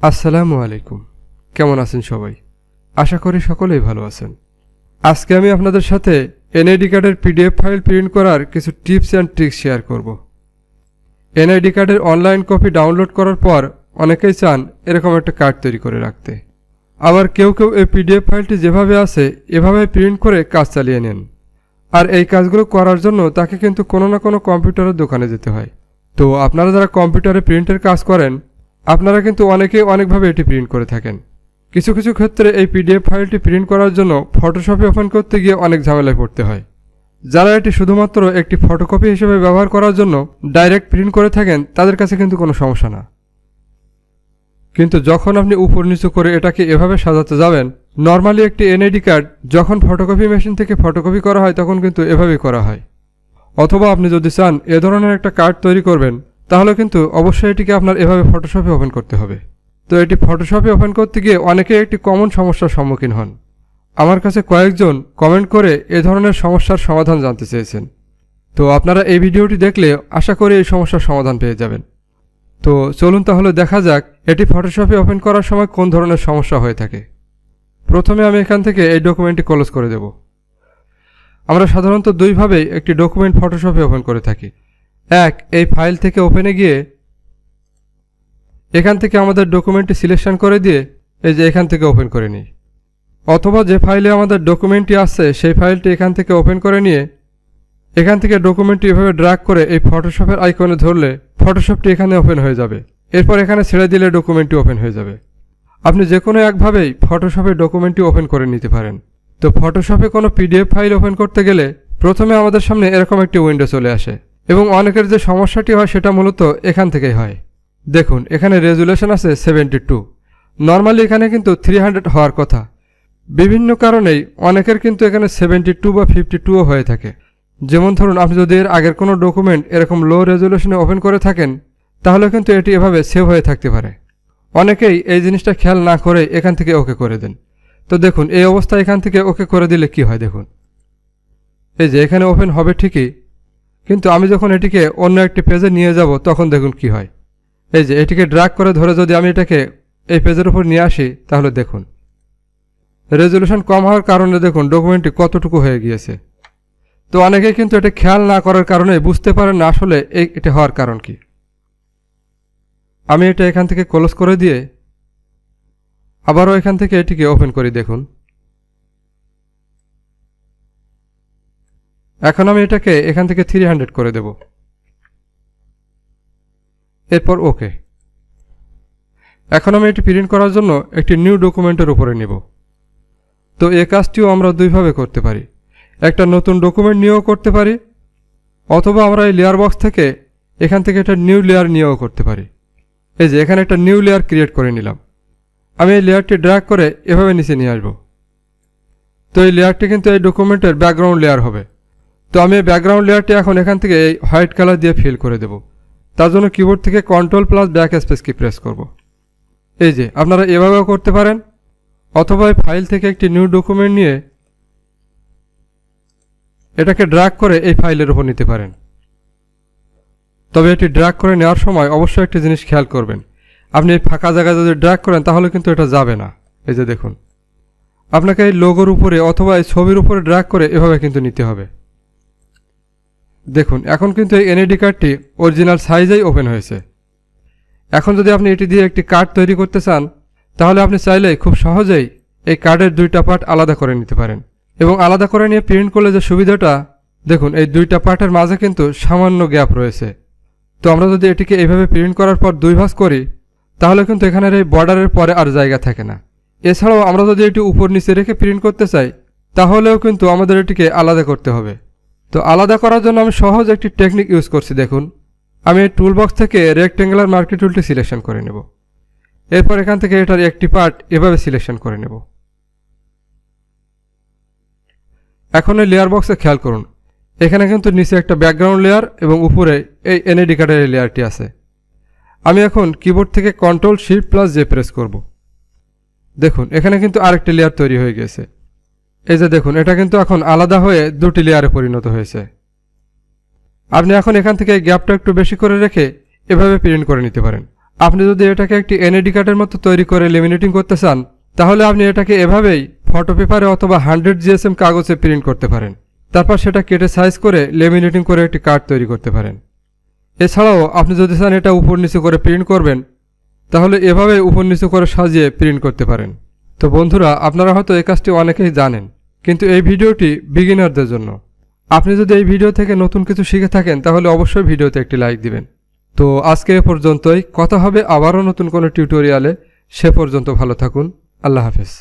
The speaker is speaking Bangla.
আসসালামু আলাইকুম। কেমন আছেন সবাই? আশা করি সকলেই ভালো আছেন। আজকে আমি আপনাদের সাথে এনআইডি কার্ডের পিডিএফ ফাইল প্রিন্ট করার কিছু টিপস অ্যান্ড ট্রিক্স শেয়ার করব। এনআইডি কার্ডের অনলাইন কপি ডাউনলোড করার পর অনেকেই চান এরকম একটা কার্ড তৈরি করে রাখতে। আবার কেউ কেউ এই পিডিএফ ফাইলটি যেভাবে আছে, এভাবে প্রিন্ট করে কাজ চালিয়ে নেন। আর এই কাজগুলো করার জন্য তাকে কিন্তু কোনো না কোনো কম্পিউটারের দোকানে যেতে হয়। তো আপনারা যারা কম্পিউটারে প্রিন্টের কাজ করেন আপনারা কিন্তু অনেকেই অনেকভাবে এটি প্রিন্ট করে থাকেন। কিছু কিছু ক্ষেত্রে এই পিডিএফ ফাইলটি প্রিন্ট করার জন্য ফটোশপে ওপেন করতে গিয়ে অনেক ঝামেলায় পড়তে হয়। যারা এটি শুধুমাত্র একটি ফটোকপি হিসেবে ব্যবহার করার জন্য ডাইরেক্ট প্রিন্ট করে থাকেন, তাদের কাছে কিন্তু কোনো সমস্যা না। কিন্তু যখন আপনি উপর নিচু করে এটাকে এভাবে সাজাতে যাবেন নর্মালি একটি এনআইডি কার্ড যখন ফটোকপি মেশিন থেকে ফটোকপি করা হয়, তখন কিন্তু এভাবেই করা হয়। অথবা আপনি যদি চান, এ ধরনের একটা কার্ড তৈরি করবেন তাহলে কিন্তু অবশ্যই এটিকে আপনার এভাবে ফটোশপে ওপেন করতে হবে। তো এটি ফটোশপে ওপেন করতে গিয়ে অনেকে একটি কমন সমস্যার সম্মুখীন হন। আমার কাছে কয়েকজন কমেন্ট করে এ ধরনের সমস্যার সমাধান জানতে চেয়েছেন। তো আপনারা এই ভিডিওটি দেখলে আশা করি এই সমস্যার সমাধান পেয়ে যাবেন। তো চলুন তাহলে দেখা যাক এটি ফটোশপে ওপেন করার সময় কোন ধরনের সমস্যা হয়ে থাকে। প্রথমে আমি এখান থেকে এই ডকুমেন্টটি ক্লোজ করে দেব। আমরা সাধারণত দুইভাবেই একটি ডকুমেন্ট ফটোশপে ওপেন করে থাকি। এক, এই ফাইল থেকে ওপেনে গিয়ে এখান থেকে আমাদের ডকুমেন্টটি সিলেকশন করে দিয়ে এই যে এখান থেকে ওপেন করে নিই। অথবা যে ফাইলে আমাদের ডকুমেন্টটি আসছে সেই ফাইলটি এখান থেকে ওপেন করে নিয়ে এখান থেকে ডকুমেন্টটি এভাবে ড্র্যাগ করে এই ফটোশপের আইকনে ধরলে ফটোশপটি এখানে ওপেন হয়ে যাবে। এরপর এখানে ছেড়ে দিলে ডকুমেন্টটি ওপেন হয়ে যাবে। আপনি যে কোনো একভাবেই ফটোশপে ডকুমেন্টটি ওপেন করে নিতে পারেন। তো ফটোশপে কোনো পিডিএফ ফাইল ওপেন করতে গেলে প্রথমে আমাদের সামনে এরকম একটি উইন্ডো চলে আসে। এবং অনেকের যে সমস্যাটি হয় সেটা মূলত এখান থেকেই হয়। দেখুন, এখানে রেজুলেশন আছে সেভেন্টি টু। নর্মালি এখানে কিন্তু থ্রি হান্ড্রেড হওয়ার কথা। বিভিন্ন কারণেই অনেকের কিন্তু এখানে সেভেন্টি টু বা ফিফটি টুও হয়ে থাকে। যেমন ধরুন, আপনি যদি এর আগের কোনো ডকুমেন্ট এরকম লো রেজলিউশনে ওপেন করে থাকেন, তাহলে কিন্তু এটি এভাবে সেভ হয়ে থাকতে পারে। অনেকেই এই জিনিসটা খেয়াল না করে এখান থেকে ওকে করে দেন। তো দেখুন, এই অবস্থা এখান থেকে ওকে করে দিলে কি হয় দেখুন। এই যে, এখানে ওপেন হবে ঠিকই কিন্তু আমি যখন এটিকে অন্য একটি পেজে নিয়ে যাব, তখন দেখুন কি হয়। এই যে, এটিকে ড্রাগ করে ধরে যদি আমি এটাকে এই পেজের উপর নিয়ে আসি, তাহলে দেখুন। রেজলিউশন কম হওয়ার কারণে দেখুন, ডকুমেন্টটি কতটুকু হয়ে গিয়েছে। তো অনেকেই কিন্তু এটা খেয়াল না করার কারণে বুঝতে পারেন না আসলে এই এটা হওয়ার কারণ কি। আমি এটা এখান থেকে ক্লোজ করে দিয়ে আবারও এখান থেকে এটিকে ওপেন করি, দেখুন। এখন আমি এটাকে এখান থেকে থ্রি হান্ড্রেড করে দেব। এরপর ওকে এখন আমি এটি প্রিন্ট করার জন্য একটি নিউ ডকুমেন্টের উপরে নেব। তো এ কাজটিও আমরা দুইভাবে করতে পারি। একটা নতুন ডকুমেন্ট নিয়েও করতে পারি, অথবা আমরা এই লেয়ার বক্স থেকে এখান থেকে একটা নিউ লেয়ার নিয়েও করতে পারি। এই যে, এখানে একটা নিউ লেয়ার ক্রিয়েট করে নিলাম। আমি এই লেয়ারটি ড্র্যাগ করে এভাবে নিচে নিয়ে আসব। তো এই লেয়ারটি কিন্তু এই ডকুমেন্টের ব্যাকগ্রাউন্ড লেয়ার হবে। তো আমি ব্যাকগ্রাউন্ড লেয়ারটি এখন এখান থেকে এই হোয়াইট কালার দিয়ে ফিল করে দেব। তার জন্য কিবোর্ড থেকে control plus backspace key press করব। এই যে, আপনারা এভাবেও করতে পারেন। অথবা ফাইল থেকে একটি নিউ ডকুমেন্ট নিয়ে এটাকে ড্র্যাগ করে এই ফাইলের উপর নিতে পারেন। তবে এটি ড্র্যাগ করে নেওয়ার সময় অবশ্যই একটি জিনিস খেয়াল করবেন। আপনি এই ফাঁকা জায়গায় যদি ড্র্যাগ করেন, তাহলে কিন্তু এটা যাবে না। এই যে দেখুন। আপনাকে এই লোগোর উপরে অথবা এই ছবির উপরে ড্র্যাগ করে এভাবে কিন্তু নিতে হবে। দেখুন, এখন কিন্তু এই এনএডি কার্ডটি অরিজিনাল সাইজেই ওপেন হয়েছে। এখন যদি আপনি এটি দিয়ে একটি কার্ড তৈরি করতে চান, তাহলে আপনি চাইলেই খুব সহজেই এই কার্ডের দুইটা পার্ট আলাদা করে নিতে পারেন। এবং আলাদা করে নিয়ে প্রিন্ট করলে যে সুবিধাটা, দেখুন, এই দুইটা পার্টের মাঝে কিন্তু সামান্য গ্যাপ রয়েছে। তো আমরা যদি এটিকে এইভাবে প্রিন্ট করার পর দুই ভাঁজ করি, তাহলে কিন্তু এখানের এই বর্ডারের পরে আর জায়গা থাকে না। এছাড়াও আমরা যদি এটি উপর নিচে রেখে প্রিন্ট করতে চাই, তাহলেও কিন্তু আমাদের এটিকে আলাদা করতে হবে। তো আলাদা করার জন্য আমি সহজ একটি টেকনিক ইউজ করছি, দেখুন। আমি এই টুলবক্স থেকে রেক্টেঙ্গুলার মার্কেট টুলটি সিলেকশন করে নেব। এরপর এখান থেকে এটার একটি পার্ট এভাবে সিলেকশন করে নেব। এখন এই লেয়ার বক্সে খেয়াল করুন। এখানে কিন্তু নিচে একটা ব্যাকগ্রাউন্ড লেয়ার এবং উপরে এই এনএডি কার্ডের লেয়ারটি আছে। আমি এখন কিবোর্ড থেকে control shift plus J press করব। দেখুন, এখানে কিন্তু আরেকটি লেয়ার তৈরি হয়ে গেছে। এই যে দেখুন, এটা কিন্তু এখন আলাদা হয়ে দুটি লেয়ারে পরিণত হয়েছে। আপনি এখন এখান থেকে গ্যাপটা একটু বেশি করে রেখে এভাবে প্রিন্ট করে নিতে পারেন। আপনি যদি এটাকে একটি এনএডি কার্ডের মতো তৈরি করে লেমিনেটিং করতে চান, তাহলে আপনি এটাকে এভাবেই ফটো পেপারে অথবা হান্ড্রেড জিএসএম কাগজে প্রিন্ট করতে পারেন। তারপর সেটা কেটে সাইজ করে লেমিনেটিং করে একটি কার্ড তৈরি করতে পারেন। এছাড়াও আপনি যদি চান এটা উপর নিচু করে প্রিন্ট করবেন, তাহলে এভাবে উপর নিচু করে সাজিয়ে প্রিন্ট করতে পারেন। তো বন্ধুরা, আপনারা হয়তো এই কাজটি অনেকেই জানেন। কিন্তু এই ভিডিওটি বিগিনারদের জন্য। আপনি যদি এই ভিডিও থেকে নতুন কিছু শিখে থাকেন, তাহলে অবশ্যই ভিডিওতে একটি লাইক দিবেন। তো আজকে এ পর্যন্তই। কথা হবে আবারও নতুন কোনো টিউটোরিয়ালে সে পর্যন্ত ভালো থাকুন। আল্লাহ হাফেজ।